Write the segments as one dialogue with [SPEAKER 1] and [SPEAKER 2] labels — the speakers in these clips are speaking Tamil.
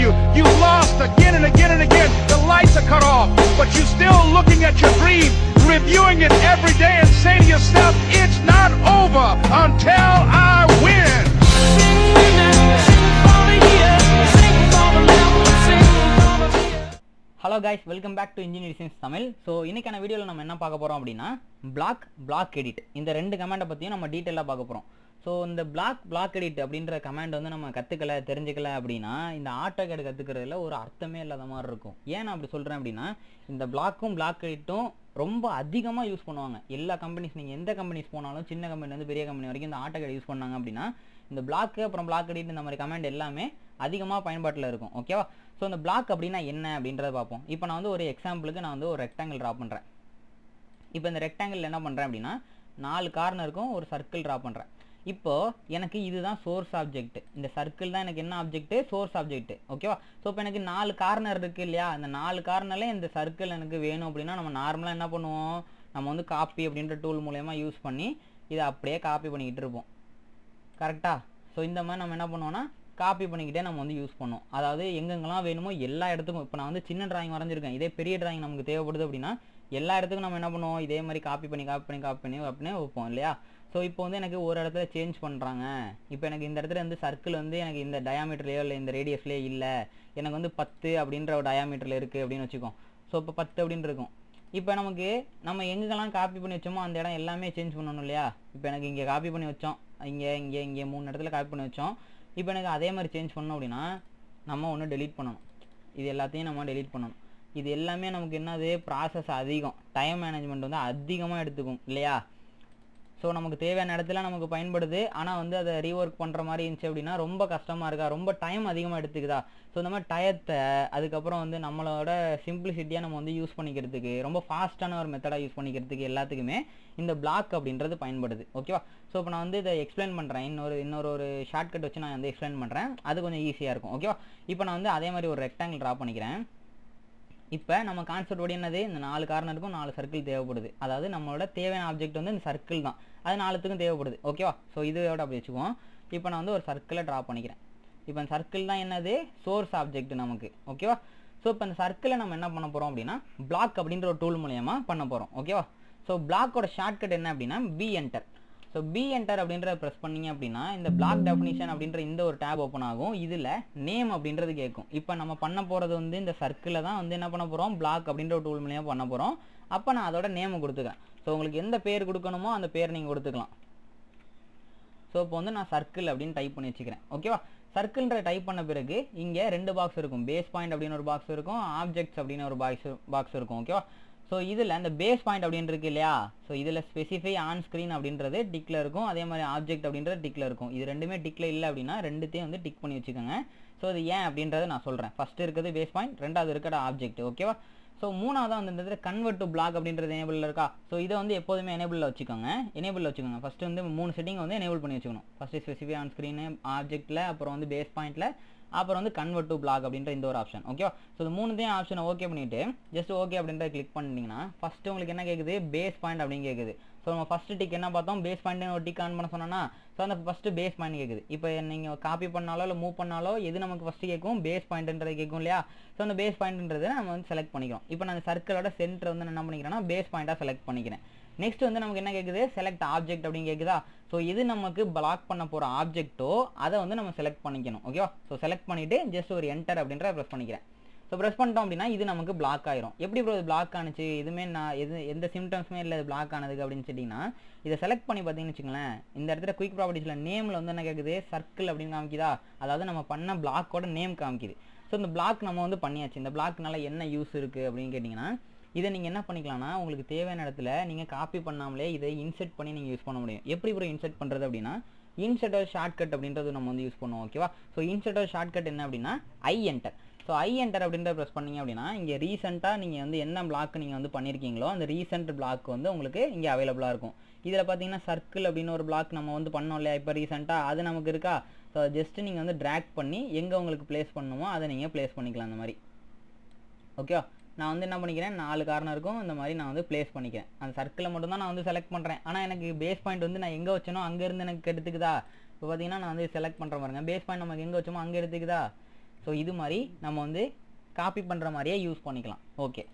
[SPEAKER 1] you. You've lost again and again and again. The lights are cut off, but you're still looking at your dream, reviewing it every day and saying to yourself, it's not over until I win.
[SPEAKER 2] Hello guys welcome back to engineering science Tamil so இன்றைக்கான வீடியோவில் நம்ம என்ன பார்க்க போகிறோம் அப்படின்னா பிளாக் பிளாக் எடிட் இந்த ரெண்டு கமெண்ட்டை பற்றியும் நம்ம டீட்டெயிலாக பார்க்க போகிறோம் ஸோ இந்த பிளாக் பிளாக் எடிட் அப்படின்ற கமெண்ட் வந்து நம்ம கற்றுக்கல தெரிஞ்சுக்கல அப்படின்னா இந்த ஆட்டோ கேடு கற்றுக்கிறதுல ஒரு அர்த்தமே இல்லாத மாதிரி இருக்கும். ஏன் நான் அப்படி சொல்கிறேன் அப்படின்னா இந்த பிளாக்கும் பிளாக் எடிட்டும் ரொம்ப அதிகமாக யூஸ் பண்ணுவாங்க. எல்லா கம்பெனிஸ் நீங்கள் எந்த கம்பெனிஸ் போனாலும் சின்ன கம்பெனிலேருந்து வந்து பெரிய கம்பெனி வரைக்கும் இந்த ஆட்டோ கேட் யூஸ் பண்ணாங்க அப்படின்னா இந்த பிளாக் அப்புறம் பிளாக் எடிட் இந்த மாதிரி கமெண்ட் எல்லாமே அதிகமாக பயன்பாட்டில் இருக்கும். ஓகேவா ஸோ இந்த பிளாக் அப்படின்னா என்ன அப்படின்றத பார்ப்போம். இப்போ நான் வந்து ஒரு எக்ஸாம்பிளுக்கு நான் வந்து ஒரு ரெக்டாங்கிள் ட்ரா பண்ணுறேன் இப்போ இந்த ரெக்டாங்கிள் என்ன பண்ணுறேன் அப்படின்னா நாலு கார்னருக்கும் ஒரு சர்க்கிள் ட்ரா பண்ணுறேன் இப்போது எனக்கு இதுதான் சோர்ஸ் ஆப்ஜெக்ட் இந்த சர்க்கிள் தான் எனக்கு என்ன ஆப்ஜெக்ட் சோர்ஸ் ஆப்ஜெக்ட் ஓகேவா ஸோ இப்போ எனக்கு நாலு கார்னர் இருக்குது இல்லையா? அந்த நாலு கார்னரில் இந்த சர்க்கிள் எனக்கு வேணும் அப்படின்னா நம்ம நார்மலாக என்ன பண்ணுவோம்? நம்ம வந்து காப்பி அப்படின்ற டூல் மூலயமா யூஸ் பண்ணி இதை அப்படியே காப்பி பண்ணிக்கிட்டு இருப்போம். கரெக்டாக ஸோ இந்த மாதிரி நம்ம என்ன பண்ணுவோம்னா காப்பி பண்ணிக்கிட்டே நம்ம வந்து யூஸ் பண்ணுவோம். அதாவது எங்கெங்கெல்லாம் வேணுமோ எல்லா இடத்துக்கும் இப்போ நான் வந்து சின்ன டிராயிங் வரைஞ்சிருக்கேன். இதே பெரிய டிராயிங் நமக்கு தேவைப்படுது அப்படின்னா எல்லா இடத்துக்கும் நம்ம என்ன பண்ணுவோம்? இதே மாதிரி காப்பி பண்ணி காப்பி பண்ணி காப்பி பண்ணி அப்படின்னு வைப்போம் இல்லையா? ஸோ இப்போ வந்து எனக்கு ஒரு இடத்துல சேஞ்ச் பண்ணுறாங்க இப்போ எனக்கு இந்த இடத்துல வந்து சர்க்கிள் வந்து எனக்கு இந்த டயாமீட்டர்லேயோ இல்லை இந்த ரேடியஸ்லேயோ இல்லை. எனக்கு வந்து பத்து அப்படின்ற ஒரு டயாமீட்டரில் இருக்குது அப்படின்னு வச்சுக்கோம் ஸோ இப்போ பத்து அப்படின்னு இருக்கும். இப்போ நமக்கு நம்ம எங்கெல்லாம் காப்பி பண்ணி வச்சோமோ அந்த இடம் எல்லாமே சேஞ்ச் பண்ணணும் இல்லையா? இப்போ எனக்கு இங்கே காப்பி பண்ணி வச்சோம். இங்கே இங்கே இங்கே மூணு இடத்துல காப்பி பண்ணி வச்சோம். இப்போ எனக்கு அதே மாதிரி சேஞ்ச் பண்ணோம் அப்படின்னா நம்ம ஒன்று டெலீட் பண்ணணும். இது எல்லாத்தையும் நம்ம டெலீட் பண்ணணும். இது எல்லாமே நமக்கு என்னது? ப்ராசஸ் அதிகம். டைம் மேனேஜ்மெண்ட் வந்து அதிகமாக எடுத்துக்கும் இல்லையா? ஸோ நமக்கு தேவையான இடத்துல நமக்கு பயன்படுது. ஆனால் வந்து அதை ரீஒர்க் பண்ணுற மாதிரி இருந்துச்சு அப்படின்னா ரொம்ப கஷ்டமாக இருக்கா? ரொம்ப டைம் அதிகமாக எடுத்துக்குதா? ஸோ இந்த மாதிரி டயத்தை அதுக்கப்புறம் வந்து நம்மளோட சிம்பிளிசிட்டியாக நம்ம வந்து யூஸ் பண்ணிக்கிறதுக்கு ரொம்ப ஃபாஸ்ட்டான ஒரு மெத்தடாக யூஸ் பண்ணிக்கிறதுக்கு எல்லாத்துக்குமே இந்த பிளாக் அப்படின்றது பயன்படுது. ஓகேவா ஸோ இப்போ நான் வந்து இதை எக்ஸ்பிளைன் பண்ணுறேன் இன்னொரு இன்னொரு ஒரு ஷார்ட்கட் வச்சு நான் வந்து எக்ஸ்பிளைன் பண்ணுறேன் அது கொஞ்சம் ஈஸியாக இருக்கும். ஓகேவா இப்போ நான் வந்து அதே மாதிரி ஒரு ரெக்டாங்கிள் ட்ரா பண்ணிக்கிறேன். இப்போ நம்ம கான்செப்ட் படி என்னது? இந்த நாலு கார்னருக்கும் நாலு சர்க்கிள் தேவைப்படுது. அதாவது நம்மளோட தேவையான ஆப்ஜெக்ட் வந்து இந்த சர்க்கிள் தான். அது நாலுத்துக்கும் தேவைப்படுது. ஓகேவா ஸோ இதோட அப்படி வச்சுக்குவோம். இப்போ நான் வந்து ஒரு சர்க்கிளை ட்ரா பண்ணிக்கிறேன். இப்போ இந்த சர்க்கிள் தான் என்னது? சோர்ஸ் ஆப்ஜெக்ட் நமக்கு. ஓகேவா ஸோ இப்போ இந்த சர்க்கிளை நம்ம என்ன பண்ண போகிறோம் அப்படின்னா பிளாக் அப்படின்ற ஒரு டூல் மூலயமா பண்ண போகிறோம் ஓகேவா ஸோ பிளாக்கோட ஷார்ட்கட் என்ன அப்படின்னா B enter so B enter அப்படின்றத ப்ரெஸ் பண்ணீங்க அப்படின்னா இந்த பிளாக் டெஃபினிஷன் அப்படின்ற இந்த ஒரு டேப் ஓப்பன் ஆகும். இதில் நேம் அப்படின்றது கேட்கும். இப்போ நம்ம பண்ண போகிறது வந்து இந்த சர்க்கிளில் தான் வந்து என்ன பண்ண போகிறோம் பிளாக் அப்படின்ற ஒரு டூல் மூலியமாக பண்ண போகிறோம் அப்போ நான் அதோட நேம் கொடுத்துக்கிறேன். ஸோ உங்களுக்கு எந்த பேர் கொடுக்கணுமோ அந்த பேர் நீங்கள் கொடுத்துக்கலாம். ஸோ இப்போ வந்து நான் சர்க்கிள் அப்படின்னு டைப் பண்ணி வச்சுக்கிறேன். ஓகேவா சர்க்கிள்ன்ற டைப் பண்ண பிறகு இங்கே ரெண்டு பாக்ஸ் இருக்கும். பேஸ் பாயிண்ட் அப்படின்னு ஒரு பாக்ஸ் இருக்கும். ஆப்ஜெக்ட்ஸ் அப்படின்னு ஒரு பாக்ஸ் பாக்ஸ் இருக்கும். ஓகேவா ஸோ இதில் இந்த பேஸ் பாயிண்ட் அப்படின்னு இருக்கு இல்லையா? ஸோ இதில் ஸ்பெசிஃபை ஆன் ஸ்க்ரீன் அப்படின்றது டிக்கில் இருக்கும். அதே மாதிரி ஆப்ஜெக்ட் அப்படின்றது டிக்கில் இருக்கும். இது ரெண்டுமே டிக்கில் இல்லை அப்படின்னா ரெண்டுத்தையும் வந்து டிக் பண்ணி வச்சுக்கோங்க. ஸோ அது ஏன் அப்படின்றத நான் சொல்கிறேன் ஃபஸ்ட்டு இருக்கிறது பேஸ் பாயிண்ட் ரெண்டாவது இருக்கிற ஆப்ஜெக்ட் ஓகேவா ஸோ மூணாவது வந்து கன்வெர்ட் டு பிளாக் அப்படின்றது எனேபிளில் இருக்கா? ஸோ இதை வந்து எப்போதுமே எனேபிளில் வச்சுக்கோங்க. எனேபிளில் வச்சுக்கோங்க. ஃபஸ்ட்டு வந்து மூணு செட்டிங் வந்து எனேபிள் பண்ணி வச்சுக்கணும். ஃபஸ்ட்டு ஸ்பெசிஃபிக் ஆன் ஸ்க்ரீனு ஆப்ஜெக்ட்டில் அப்புறம் வந்து பேஸ் பாயிண்ட்டில் அப்புறம் வந்து கன்வெர்ட் டு பிளாக் அப்படின்ற இந்த ஒரு ஆப்ஷன் ஓகேவா ஸோ இந்த மூணுத்தையும் ஆப்ஷனை ஓகே பண்ணிவிட்டு ஜஸ்ட் ஓகே அப்படின்றத கிளிக் பண்ணிட்டீங்கன்னா ஃபஸ்ட்டு உங்களுக்கு என்ன கேட்குது பேஸ் பாயிண்ட் அப்படின்னு கேட்குது ஸோ நம்ம ஃபஸ்ட்டு டிக் என்ன பார்த்தோம்? பேஸ் பாயிண்ட்னு ஒரு டிக் ஆன் பண்ண சொன்னோன்னா ஸோ அந்த ஃபஸ்ட்டு பேஸ் பாயிண்ட் கேட்குது இப்போ நீங்கள் காப்பி பண்ணாலோ இல்லை மூவ் பண்ணாலோ எது நமக்கு ஃபஸ்ட்டு கேட்கும் பேஸ் பாயிண்ட்ன்றது கேட்கும் இல்லையா? ஸோ அந்த பேஸ் பாயிண்ட்ன்றதை நம்ம வந்து செலக்ட் பண்ணிக்கிறோம். இப்போ நான் சர்க்கிளோட சென்டர் வந்து என்ன பண்ணிக்கிறேன்னா பேஸ் பாயிண்ட்டாக செலக்ட் பண்ணிக்கிறேன். நெக்ஸ்ட் வந்து நமக்கு என்ன கேட்குது செலக்ட் ஆப்ஜெக்ட் அப்படின்னு கேட்குதா ஸோ இது நமக்கு பிளாக் பண்ண போகிற ஆப்ஜெக்ட்டோ அதை வந்து நம்ம செலக்ட் பண்ணிக்கணும். ஓகேவா ஸோ செலக்ட் பண்ணிவிட்டு ஜஸ்ட் ஒரு என்டர் அப்படின்ற ப்ரெஸ் பண்ணிக்கிறேன். ஸோ ப்ரெஸ் பண்ணிட்டோம் அப்படின்னா இது நமக்கு பிளாக் ஆயிரும். எப்படி ப்ரோ இது பிளாக் ஆனிச்சு? எதுவுமே நான் எது எந்த சிம்டம்ஸுமே இல்லை இது பிளாக் ஆனதுக்கு அப்படின்னு சொல்லிட்டீங்கன்னா இதை செலக்ட் பண்ணி பார்த்தீங்கன்னு வச்சுங்களேன் இந்த இடத்துல குயிக் ப்ராப்பர்ட்டிஸில் நேமில் வந்து என்ன கேட்குது சர்க்கிள் அப்படின்னு காமிக்குதா? அதாவது நம்ம பண்ண பிளாக்கோட நேம் காமிக்குது. ஸோ இந்த பிளாக் நம்ம வந்து பண்ணியாச்சு. இந்த பிளாக்னால என்ன யூஸ் இருக்குது அப்படின்னு கேட்டிங்கன்னா இதை நீங்கள் என்ன பண்ணிக்கலாம்னா உங்களுக்கு தேவையான இடத்துல நீங்கள் காப்பி பண்ணாமலே இதை இன்செர்ட் பண்ணி நீங்கள் யூஸ் பண்ண முடியும். எப்படி இப்போ இன்செர்ட் பண்ணுறது அப்படின்னா இன்செர்டர் ஷார்ட்கட் அப்படின்றது நம்ம வந்து யூஸ் பண்ணுவோம் ஓகேவா ஸோ இன்செர்டர் ஷார்ட்கட் என்ன அப்படின்னா I enter so I enter அப்படின்ற ப்ரெஸ் பண்ணீங்க அப்படின்னா இங்கே ரீசெண்டாக நீங்கள் வந்து என்ன பிளாக் நீங்கள் வந்து பண்ணியிருக்கீங்களோ அந்த ரீசெண்ட் பிளாக் வந்து உங்களுக்கு இங்கே அவைலபிளாக இருக்கும். இதில் பார்த்தீங்கன்னா சர்க்கிள் அப்படின்னு ஒரு பிளாக் நம்ம வந்து பண்ணோம் இல்லையா? இப்போ ரீசெண்டாக அது நமக்கு இருக்கா? ஸோ ஜஸ்ட்டு நீங்கள் வந்து ட்ராக் பண்ணி எங்கே உங்களுக்கு ப்ளேஸ் பண்ணணுமோ அதை நீங்கள் ப்ளேஸ் பண்ணிக்கலாம் அந்த மாதிரி. ஓகேவா நான் வந்து என்ன பண்ணிக்கிறேன்? நாலு கார்னருக்கும் இந்த மாதிரி நான் வந்து ப்ளேஸ் பண்ணிக்கிறேன். அந்த சர்க்கிளை மட்டும் தான் நான் வந்து செலக்ட் பண்ணுறேன் ஆனால் எனக்கு பேஸ் பாயிண்ட் வந்து நான் எங்கே வச்சேனோ அங்கேருந்து எனக்கு எடுத்துக்குதா? இப்போ பார்த்தீங்கன்னா நான் வந்து செலக்ட் பண்ணுற பாருங்க. பேஸ் பாயிண்ட் நமக்கு எங்கே வச்சோமோ அங்கே எடுத்துக்குதா? ஸோ இது மாதிரி நம்ம வந்து காப்பி பண்ணுற மாதிரியே யூஸ் பண்ணிக்கலாம். ஓகே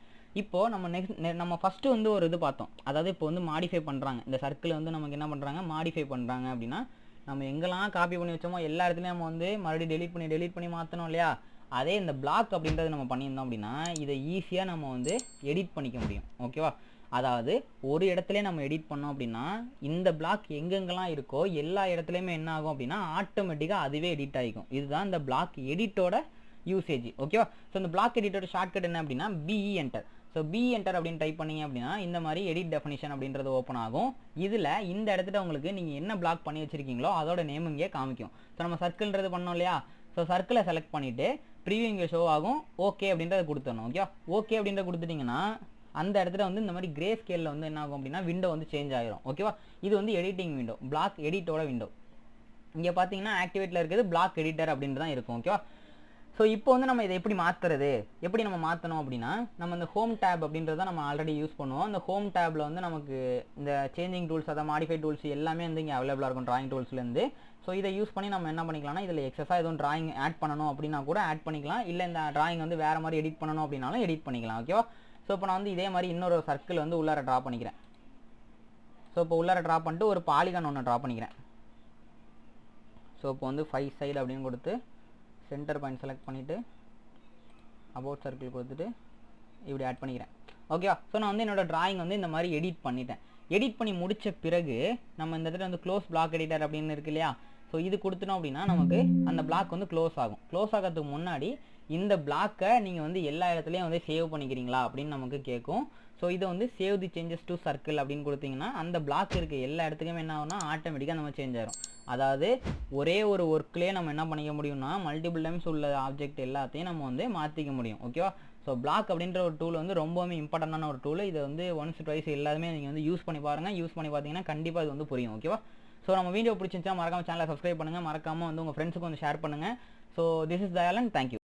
[SPEAKER 2] இப்போது நம்ம நெக்ஸ்ட் நம்ம ஃபஸ்ட்டு வந்து ஒரு இது பார்த்தோம். அதாவது இப்போ வந்து மாடிஃபை பண்ணுறாங்க இந்த சர்க்கிளை வந்து நமக்கு என்ன பண்ணுறாங்க மாடிஃபை பண்ணுறாங்க அப்படின்னா நம்ம எங்கெல்லாம் காப்பி பண்ணி வச்சோமோ எல்லா இடத்துலையும் நம்ம வந்து மறுபடியும் டெலீட் பண்ணி டெலீட் பண்ணி மாற்றணும் இல்லையா? அதே இந்த பிளாக் அப்படின்றது நம்ம பண்ணியிருந்தோம் அப்படின்னா இதை ஈஸியாக நம்ம வந்து எடிட் பண்ணிக்க முடியும். ஓகேவா அதாவது ஒரு இடத்துல நம்ம எடிட் பண்ணோம் அப்படின்னா இந்த பிளாக் எங்கெங்கெல்லாம் இருக்கோ எல்லா இடத்துலையுமே என்ன ஆகும் அப்படின்னா ஆட்டோமேட்டிக்காக அதுவே எடிட் ஆகிக்கும். இதுதான் இந்த பிளாக் எடிட்டோட யூசேஜ் ஓகேவா ஸோ இந்த பிளாக் எடிட்டோட ஷார்ட்கட் என்ன அப்படின்னா B E enter so B enter அப்படின்னு டைப் பண்ணீங்க அப்படின்னா இந்த மாதிரி எடிட் டெஃபினிஷன் அப்படின்றது ஓப்பன் ஆகும். இதில் இந்த இடத்துல உங்களுக்கு நீங்கள் என்ன பிளாக் பண்ணி வச்சிருக்கீங்களோ அதோட நேம் இங்கே காமிக்கும். ஸோ நம்ம சர்க்கிள்ன்றது பண்ணோம் இல்லையா? ஸோ சர்க்கிளை செலக்ட் பண்ணிவிட்டு ப்ரீவியூ இங்கே ஷோ ஆகும். ஓகே அப்படின்றத கொடுத்துடணும் ஓகே ஓகே அப்படின்றத கொடுத்துட்டிங்கன்னா அந்த இடத்துல வந்து இந்த மாதிரி கிரே ஸ்கேலில் வந்து என்ன ஆகும் அப்படின்னா விண்டோ வந்து சேஞ்ச் ஆகிரும் ஓகேவா இது வந்து எடிட்டிங் விண்டோ பிளாக் எடிட்டோட விண்டோ இங்கே பார்த்தீங்கன்னா ஆக்டிவேட்டில் இருக்கிறது பிளாக் எடிட்டர் அப்படின்றதான் தான் இருக்கும் ஓகேவா ஸோ இப்போ வந்து நம்ம இதை எப்படி மாற்றுறது எப்படி நம்ம மாற்றணும் அப்படின்னா நம்ம இந்த ஹோம் டேப் அப்படின்றத நம்ம ஆல்ரெடி யூஸ் பண்ணுவோம். அந்த ஹோம் டேப்பில் வந்து நமக்கு இந்த சேஞ்சிங் டூல்ஸ் அதாவது மாடிஃபை டூல்ஸ் எல்லாமே வந்து இங்கே அவைலபிளாக இருக்கும் ட்ராயிங் டூல்ஸ்லேருந்து ஸோ இதை யூஸ் பண்ணி நம்ம என்ன பண்ணிக்கலாம்னா இதில் எக்ஸஸாக எதுவும் ட்ராயிங் ஆட் பண்ணணும் அப்படின்னா கூட ஆட் பண்ணிக்கலாம். இல்லை இந்த ட்ராயிங் வந்து வேறு மாதிரி எடிட் பண்ணணும் அப்படின்னாலும் எடிட் பண்ணிக்கலாம் ஓகேவா ஸோ இப்போ நான் வந்து இதே மாதிரி இன்னொரு சர்க்கிள் வந்து உள்ளார ட்ரா பண்ணிக்கிறேன். ஸோ இப்போ உள்ளார ட்ரா பண்ணிட்டு ஒரு பாலிகான் ஒன்று ட்ரா பண்ணிக்கிறேன். ஸோ இப்போ வந்து ஃபைவ் சைடு அப்படின்னு கொடுத்து சென்டர் பாயிண்ட் செலக்ட் பண்ணிவிட்டு அபவுட் சர்க்கிள் கொடுத்துட்டு இப்படி ஆட் பண்ணிக்கிறேன். ஓகேவா ஸோ நான் வந்து என்னோடய ட்ராயிங் வந்து இந்த மாதிரி எடிட் பண்ணிட்டேன். எடிட் பண்ணி முடித்த பிறகு நம்ம இந்த இடத்துல வந்து க்ளோஸ் பிளாக் எடிட்டர் அப்படின்னு இருக்கு இல்லையா? ஸோ இது கொடுத்துட்டோம் அப்படின்னா நமக்கு அந்த பிளாக் வந்து க்ளோஸ் ஆகும். க்ளோஸ் ஆகிறதுக்கு முன்னாடி இந்த பிளாக்கை நீங்கள் வந்து எல்லா இடத்துலையும் வந்து சேவ் பண்ணிக்கிறீங்களா அப்படின்னு நமக்கு கேட்கும். ஸோ இதை வந்து save the changes to circle அப்படின்னு கொடுத்தீங்கன்னா அந்த பிளாக் இருக்க எல்லா இடத்துக்குமே என்ன ஆகும்னா ஆட்டோமேட்டிக்காக நம்ம சேஞ்ச் ஆயிரும். அதாவது ஒரே ஒரு ஒர்க்லேயே நம்ம என்ன பண்ணிக்க முடியும்னா மல்டிபிள் டைம்ஸ் உள்ள ஆப்ஜெக்ட் எல்லாத்தையும் நம்ம வந்து மாற்றிக்க முடியும். ஓகேவா ஸோ பிளாக் அப்படின்ற ஒரு டூல் வந்து ரொம்பவுமே இம்பார்ட்டண்டான ஒரு டூல் இதை வந்து ஒன்ஸ் ட்வைஸ் எல்லாருமே நீங்கள் வந்து யூஸ் பண்ணி பாருங்கள் யூஸ் பண்ணி பார்த்தீங்கன்னா கண்டிப்பாக இது வந்து புரியும். ஓகேவா ஸோ நம்ம வீடியோ பிடிச்சிருந்துச்சா மறக்காம சேனலை சப்ஸ்கிரைப் பண்ணுங்கள் மறக்காமல் வந்து உங்கள் ஃப்ரெண்ட்ஸுக்கு வந்து ஷேர் பண்ணுங்கள் so this is Dayalan thank you